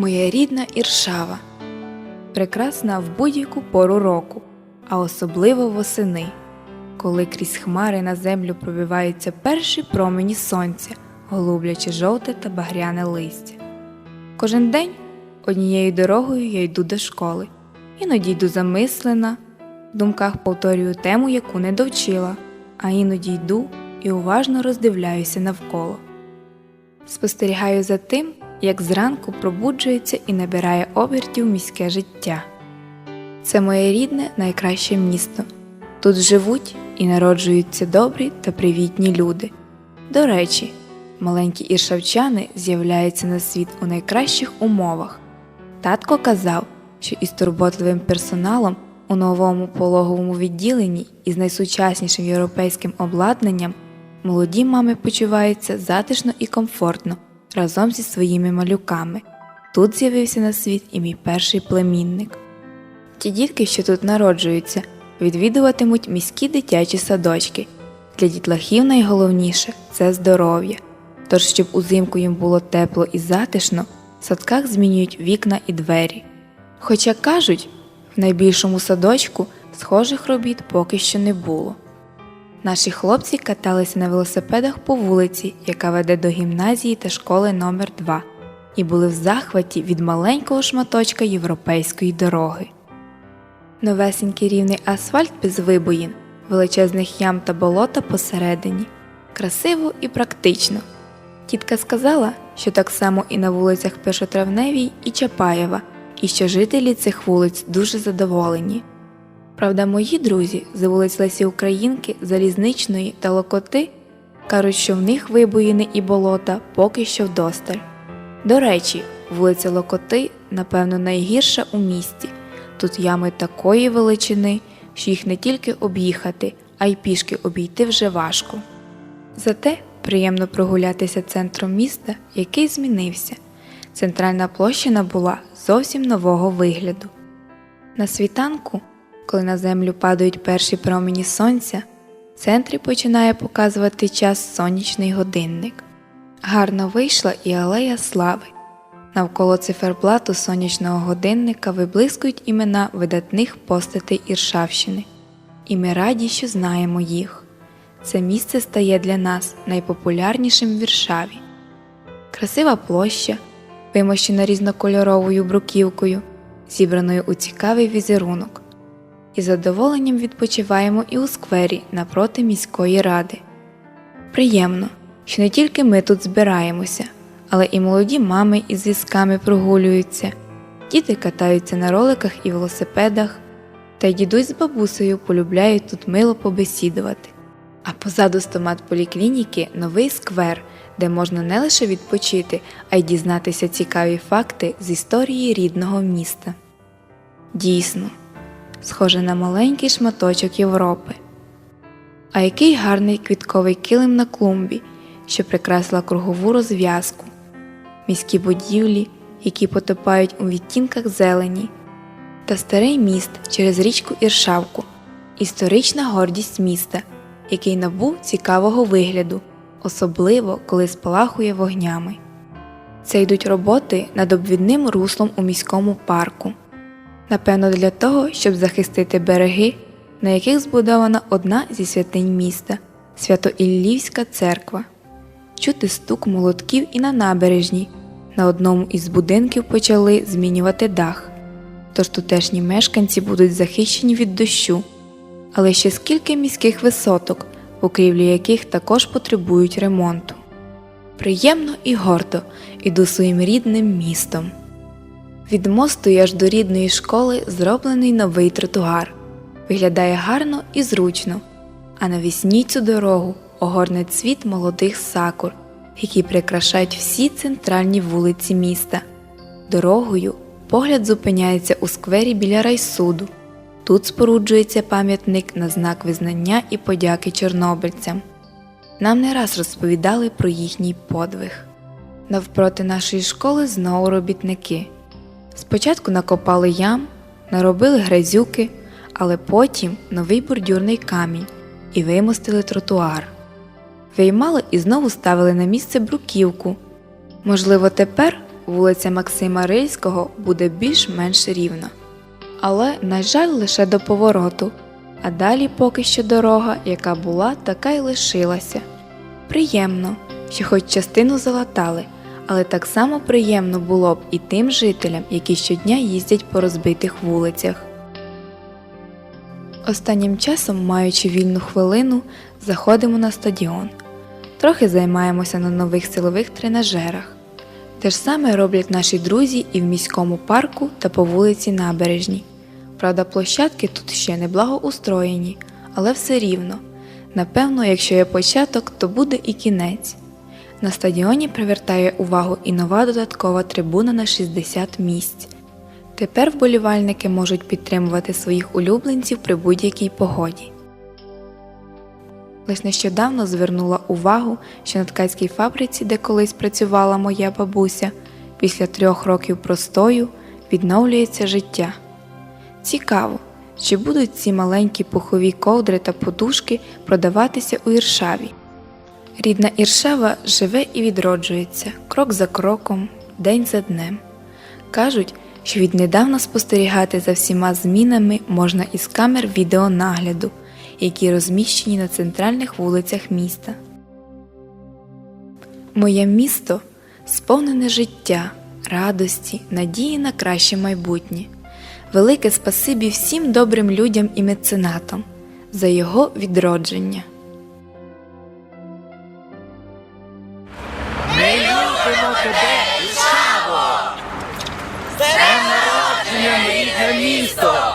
Моя рідна Іршава. Прекрасна в будь-яку пору року, а особливо восени, коли крізь хмари на землю пробиваються перші промені сонця, голублячи жовте та багряне листя. Кожен день однією дорогою я йду до школи, іноді йду замислена, в думках повторюю тему, яку не довчила, а іноді йду і уважно роздивляюся навколо. Спостерігаю за тим, як зранку пробуджується і набирає обертів міське життя. Це моє рідне найкраще місто. Тут живуть і народжуються добрі та привітні люди. До речі, маленькі іршавчани з'являються на світ у найкращих умовах. Татко казав, що із турботливим персоналом у новому пологовому відділенні із найсучаснішим європейським обладнанням молоді мами почуваються затишно і комфортно разом зі своїми малюками. Тут з'явився на світ і мій перший племінник. Ті дітки, що тут народжуються, відвідуватимуть міські дитячі садочки. Для дітлахів найголовніше це здоров'я. Тож, щоб узимку їм було тепло і затишно, в садках змінюють вікна і двері. Хоча кажуть, в найбільшому садочку схожих робіт поки що не було. Наші хлопці каталися на велосипедах по вулиці, яка веде до гімназії та школи номер 2 і були в захваті від маленького шматочка європейської дороги. Новесенький рівний асфальт без вибоїн, величезних ям та болота посередині. Красиво і практично. Тітка сказала, що так само і на вулицях Першотравневій і Чапаєва, і що жителі цих вулиць дуже задоволені. Правда, мої друзі з вулиць Лесі Українки, Залізничної та Локоти кажуть, що в них вибоїни і болота поки що вдосталь. До речі, вулиця Локоти, напевно, найгірша у місті. Тут ями такої величини, що їх не тільки об'їхати, а й пішки обійти вже важко. Зате приємно прогулятися центром міста, який змінився. Центральна площа набула зовсім нового вигляду. На світанку, коли на землю падають перші промені сонця, в центрі починає показувати час сонячний годинник. Гарно вийшла і алея слави. Навколо циферблату сонячного годинника виблискують імена видатних постатей Іршавщини. І ми раді, що знаємо їх. Це місце стає для нас найпопулярнішим в Віршаві. Красива площа, вимощена різнокольоровою бруківкою, зібраною у цікавий візерунок. І з задоволенням відпочиваємо і у сквері напроти міської ради. Приємно, що не тільки ми тут збираємося, але і молоді мами із візками прогулюються, діти катаються на роликах і велосипедах, та й дідусь з бабусею полюбляють тут мило побесідувати. А позаду стомат-поліклініки новий сквер, де можна не лише відпочити, а й дізнатися цікаві факти з історії рідного міста. Дійсно, схоже на маленький шматочок Європи. А який гарний квітковий килим на клумбі, що прикрасила кругову розв'язку, міські будівлі, які потопають у відтінках зелені, та старий міст через річку Іршавку, історична гордість міста, який набув цікавого вигляду, особливо коли спалахує вогнями. Це йдуть роботи над обвідним руслом у міському парку. Напевно, для того, щоб захистити береги, на яких збудована одна зі святинь міста Свято-Іллівська церква. Чути стук молотків і на набережній. На одному із будинків почали змінювати дах, тож тутешні мешканці будуть захищені від дощу, але ще скільки міських висоток, покрівлі яких також потребують ремонту. Приємно і гордо іду своїм рідним містом. Від мосту й аж до рідної школи зроблений новий тротуар. Виглядає гарно і зручно, а навісні цю дорогу огорне цвіт молодих сакур, які прикрашають всі центральні вулиці міста. Дорогою погляд зупиняється у сквері біля райсуду. Тут споруджується пам'ятник на знак визнання і подяки чорнобильцям. Нам не раз розповідали про їхній подвиг. Навпроти нашої школи знову робітники. Спочатку накопали ям, наробили грязюки, але потім новий бордюрний камінь і вимостили тротуар. Виймали і знову ставили на місце бруківку. Можливо, тепер вулиця Максима Рильського буде більш-менш рівна. Але, на жаль, лише до повороту, а далі поки що дорога, яка була, така й лишилася. Приємно, що хоч частину залатали, але так само приємно було б і тим жителям, які щодня їздять по розбитих вулицях. Останнім часом, маючи вільну хвилину, заходимо на стадіон. Трохи займаємося на нових силових тренажерах. Те ж саме роблять наші друзі і в міському парку та по вулиці Набережній. Правда, площадки тут ще не благоустроєні, але все рівно. Напевно, якщо є початок, то буде і кінець. На стадіоні привертає увагу і нова додаткова трибуна на 60 місць. Тепер вболівальники можуть підтримувати своїх улюбленців при будь-якій погоді. Лиш нещодавно звернула увагу, що на ткацькій фабриці, де колись працювала моя бабуся, після трьох років простою відновлюється життя. Цікаво, чи будуть ці маленькі пухові ковдри та подушки продаватися у Іршаві. Рідна Іршава живе і відроджується крок за кроком, день за днем. Кажуть, що віднедавна спостерігати за всіма змінами можна із камер відеонагляду, які розміщені на центральних вулицях міста. Моє місто сповнене життя, радості, надії на краще майбутнє. Велике спасибі всім добрим людям і меценатам за його відродження. Любимо тебе! З днем народження, рідне місто!